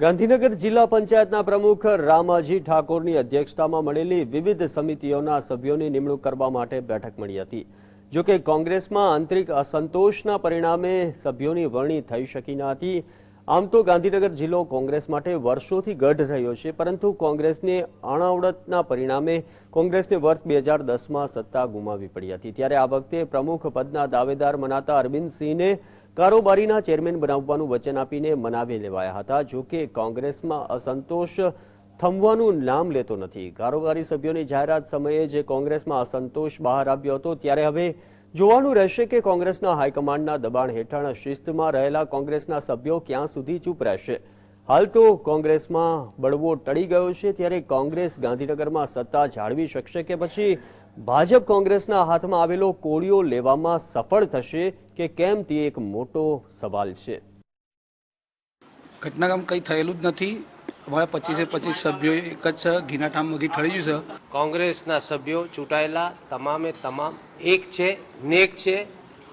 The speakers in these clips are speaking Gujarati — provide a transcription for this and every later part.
ગાંધીનગર જિલ્લા પંચાયતના પ્રમુખ રામાજી ઠાકોરની અધ્યક્ષતામાં મળેલી વિવિધ સમિતિઓના સભ્યોની નિમણૂક કરવા માટે બેઠક મળી હતી. જોકે કોંગ્રેસમાં આંતરિક અસંતોષના પરિણામે સભ્યોની વરણી થઈ શકી ન હતી. આમ તો ગાંધીનગર જિલ્લો કોંગ્રેસ માટે વર્ષોથી ગઢ રહ્યો છે, પરંતુ કોંગ્રેસને અણાવડતના પરિણામે કોંગ્રેસને વર્ષ બે હજાર દસમાં સત્તા ગુમાવી પડી હતી. ત્યારે આ વખતે પ્રમુખ પદના દાવેદાર મનાતા અરવિંદસિંહને કારોબારીના ચેરમેન બનાવવાનું વચન આપીને મનાવી લેવાયા હતા. જોકે કોંગ્રેસમાં અસંતોષ થમવાનું નામ લેતો નથી. કારોબારી સભ્યોની જાહેરાત સમયે જે કોંગ્રેસમાં અસંતોષ બહાર આવ્યો હતો. ત્યારે હવે જોવાનું રહેશે કે કોંગ્રેસના હાઈકમાન્ડના દબાણ હેઠળ શિસ્તમાં રહેલા કોંગ્રેસના સભ્યો ક્યાં સુધી ચૂપ રહેશે? હાલ તો કોંગ્રેસમાં બળવો ટળી ગયો છે, ત્યારે કોંગ્રેસ ગાંધીનગરમાં સત્તા જાળવી શકશે કે પછી ભાજપ કોંગ્રેસના હાથમાં આવેલો કોળીઓ લેવામાં સફળ થશે કે કેમ તે એક મોટો સવાલ છે. ઘટનાક્રમ કંઈ થયેલું જ નથી. અમારા પચીસે પચીસ સભ્યો એક જ છે ઘીના ઠામ મગી ઠળી ગયું છે. કોંગ્રેસના સભ્યો ચૂંટાયેલા તમામે તમામ એક છે, નેક છે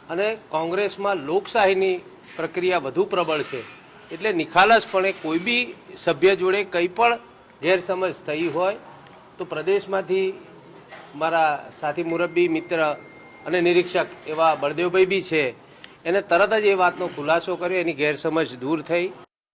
અને કોંગ્રેસમાં લોકશાહીની પ્રક્રિયા વધુ પ્રબળ છે. એટલે નિખાલસપણે કોઈ બી સભ્ય જોડે કંઈ પણ ગેરસમજ થઈ હોય તો પ્રદેશમાંથી મારા સાથી મુરબ્બી, મિત્ર અને નિરીક્ષક એવા બળદેવભાઈ બી છે. એને તરત જ એ વાતનો ખુલાસો કર્યો, એની ગેરસમજ દૂર થઈ.